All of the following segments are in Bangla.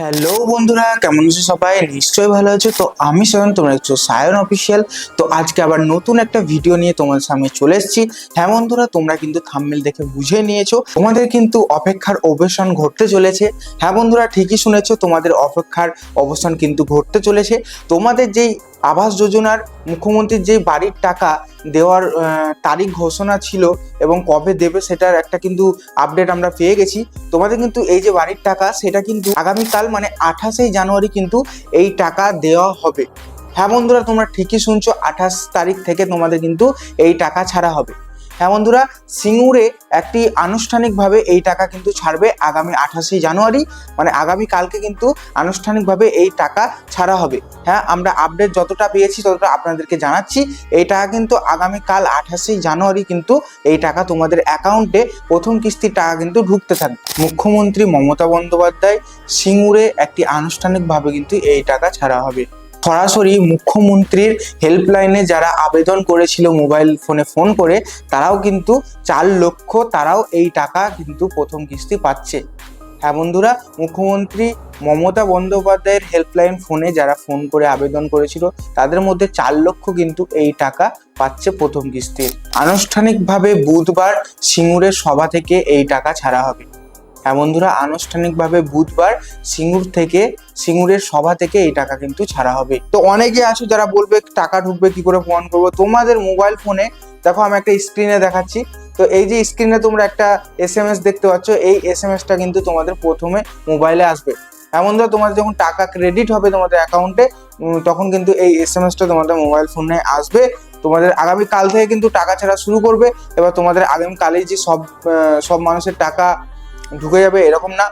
হ্যালো বন্ধুরা, কেমন আছো সবাই? নিশ্চয়ই ভালো আছো। তো আমি সায়ন তোমরা দেখছ সায়ন অফিসিয়াল তো আজকে আবার নতুন একটা ভিডিও নিয়ে তোমার সামনে চলে এসেছি। হ্যাঁ বন্ধুরা, তোমরা কিন্তু থাম্মেল দেখে বুঝে নিয়েছো। তোমাদের কিন্তু অপেক্ষার অবসান ঘটতে চলেছে। হ্যাঁ বন্ধুরা, ঠিকই শুনেছো, তোমাদের অপেক্ষার অবসান কিন্তু ঘটতে চলেছে। তোমাদের যেই আবাস যোজনার মুখ্যমন্ত্রীর যে বাড়ির টাকা দেওয়ার তারিখ ঘোষণা ছিল এবং কবে দেবে সেটার একটা কিন্তু আপডেট আমরা পেয়ে গেছি। তোমাদের কিন্তু এই যে বাড়ির টাকা, সেটা কিন্তু আগামীকাল মানে আঠাশেই জানুয়ারি কিন্তু এই টাকা দেওয়া হবে। হ্যাঁ বন্ধুরা, তোমরা ঠিকই শুনছো, আঠাশ তারিখ থেকে তোমাদের কিন্তু এই টাকা ছাড়া হবে। হ্যাঁ বন্ধুরা, সিঙ্গুরে একটি আনুষ্ঠানিকভাবে এই টাকা কিন্তু ছাড়বে আগামী আঠাশে জানুয়ারি। মানে আগামী কালকে কিন্তু আনুষ্ঠানিকভাবে এই টাকা ছাড়া হবে। হ্যাঁ আমরা আপডেট যতটা পেয়েছি ততটা আপনাদেরকে জানাচ্ছি। এই টাকা কিন্তু আগামীকাল আঠাশে জানুয়ারি কিন্তু এই টাকা তোমাদের অ্যাকাউন্টে প্রথম কিস্তির টাকা কিন্তু ঢুকতে থাকবে। মুখ্যমন্ত্রী মমতা বন্দ্যোপাধ্যায় সিঙ্গুরে একটি আনুষ্ঠানিকভাবে কিন্তু এই টাকা ছাড়া হবে। সরাসরি মুখ্যমন্ত্রীর হেল্পলাইনে যারা আবেদন করেছিল মোবাইল ফোনে ফোন করে, তারাও কিন্তু চার লক্ষ, তারাও এই টাকা কিন্তু প্রথম কিস্তি পাচ্ছে। হ্যাঁ বন্ধুরা, মুখ্যমন্ত্রী মমতা বন্দ্যোপাধ্যায়ের হেল্পলাইন ফোনে যারা ফোন করে আবেদন করেছিল, তাদের মধ্যে চার লক্ষ কিন্তু এই টাকা পাচ্ছে প্রথম কিস্তির। আনুষ্ঠানিকভাবে বুধবার সিঙ্গুরের সভা থেকে এই টাকা ছাড়া হবে। বন্ধুরা আনুষ্ঠানিকভাবে বুধবার সিঙ্গুর থেকে, সিঙ্গুরের সভা থেকে এই টাকা কিন্তু ছাড়া হবে। তো অনেকে আছো যারা বলবে, টাকা ঢুকবে, কি করে ফোন করব? তোমাদের মোবাইল ফোনে দেখো আমি একটা স্ক্রিনে দেখাচ্ছি। তো এই যে স্ক্রিনে তোমরা একটা এস এম এস দেখতে পাচ্ছ, এই এস এম এসটা কিন্তু তোমাদের প্রথমে মোবাইলে আসবে। এমন ধরো তোমাদের যখন টাকা ক্রেডিট হবে তোমাদের অ্যাকাউন্টে তখন কিন্তু এই এস এম এসটা তোমাদের মোবাইল ফোনে আসবে। তোমাদের আগামী কাল থেকে কিন্তু টাকা ছাড়া শুরু করবে। এবার তোমাদের আগামী কালেই যে সব সব মানুষের টাকা ঢুকে যাবে এরকম না।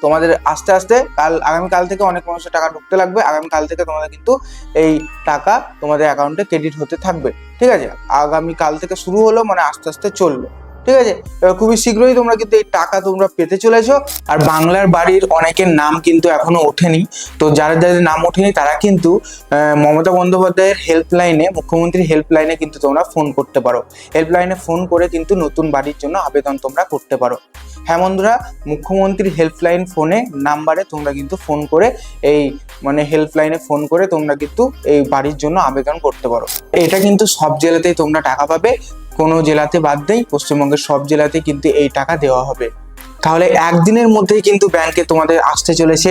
তোমাদের আস্তে আস্তে কাল আগামীকাল থেকে অনেক মানুষের টাকা ঢুকতে লাগবে। আগামীকাল থেকে তোমাদের কিন্তু এই টাকা তোমাদের অ্যাকাউন্টে ক্রেডিট হতে থাকবে। ঠিক আছে? আগামীকাল থেকে শুরু হলো মানে আস্তে আস্তে চলবে। ঠিক আছে? খুবই শীঘ্রই তোমরা কিন্তু এই টাকা তোমরা পেতে চলেছো। আর বাংলার বাড়ির অনেকের নাম কিন্তু এখনও ওঠেনি। তো যারা যাদের নাম ওঠেনি, তারা কিন্তু মমতা বন্দ্যোপাধ্যায়ের হেল্পলাইনে মুখ্যমন্ত্রীর হেল্পলাইনে কিন্তু তোমরা ফোন করতে পারো। হেল্পলাইনে ফোন করে কিন্তু নতুন বাড়ির জন্য আবেদন তোমরা করতে পারো। হ্যাঁ বন্ধুরা, মুখ্যমন্ত্রীর হেল্পলাইন ফোনে নাম্বারে তোমরা কিন্তু ফোন করে এই মানে হেল্পলাইনে ফোন করে তোমরা কিন্তু এই বাড়ির জন্য আবেদন করতে পারো। এটা কিন্তু সব জেলাতেই তোমরা টাকা পাবে। কোনো জেলাতে বাদ দেই পশ্চিমবঙ্গের সব জেলাতে কিন্তু এই টাকা দেওয়া হবে। তাহলে একদিনের মধ্যেই কিন্তু ব্যাংকে তোমাদের আসতে চলেছে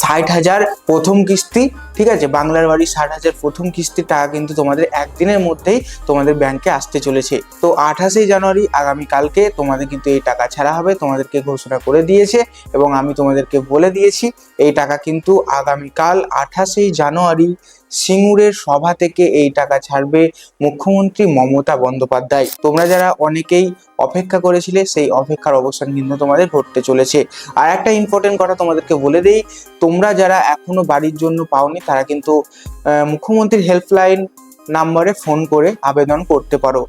ষাট হাজার প্রথম কিস্তি, ঠিক আছে? বাংলার বাড়ি ষাট হাজার প্রথম কিস্তির টাকা কিন্তু তোমাদের একদিনের মধ্যেই তোমাদের ব্যাংকে আসতে চলেছে। তো আঠাশে জানুয়ারি আগামী কালকে তোমাদের কিন্তু এই টাকা ছাড়া হবে, তোমাদেরকে ঘোষণা করে দিয়েছে এবং আমি তোমাদেরকে বলে দিয়েছি, এই টাকা কিন্তু আগামীকাল আঠাশে জানুয়ারি সিঙ্গুরের সভা থেকে এই টাকা ছাড়বে মুখ্যমন্ত্রী মমতা বন্দ্যোপাধ্যায়। তোমরা যারা অনেকেই অপেক্ষা করেছিলে, সেই অপেক্ষার অবসান কিন্তু তোমাদের ঘটতে চলেছে। আর একটা ইম্পর্টেন্ট কথা তোমাদেরকে বলে দেই, তোমরা যারা এখনও বাড়ির জন্য পাওনি, তারা কিন্তু মুখ্যমন্ত্রীর হেল্পলাইন নাম্বারে ফোন করে আবেদন করতে পারো।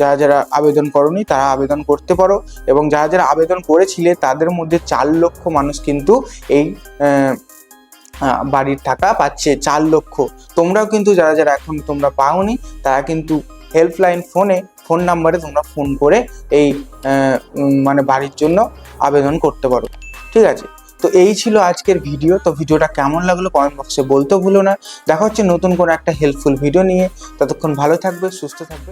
যারা যারা আবেদন করনি, তারা আবেদন করতে পারো এবং যারা যারা আবেদন করেছিলে, তাদের মধ্যে চার লক্ষ মানুষ কিন্তু এই বাড়ির টাকা পাচ্ছে, চার লক্ষ। তোমরাও কিন্তু যারা যারা এখন তোমরা পাওনি, তারা কিন্তু হেল্পলাইন ফোনে ফোন নাম্বারে তোমরা ফোন করে এই মানে বাড়ির জন্য আবেদন করতে পারো। ঠিক আছে? তো এই ছিল আজকের ভিডিও। তো ভিডিওটা কেমন লাগল কমেন্ট বক্সে বলতেও ভুলো না। দেখা হচ্ছে নতুন কোনো একটা হেল্পফুল ভিডিও নিয়ে। ততক্ষণ ভালো থাকবে, সুস্থ থাকবে।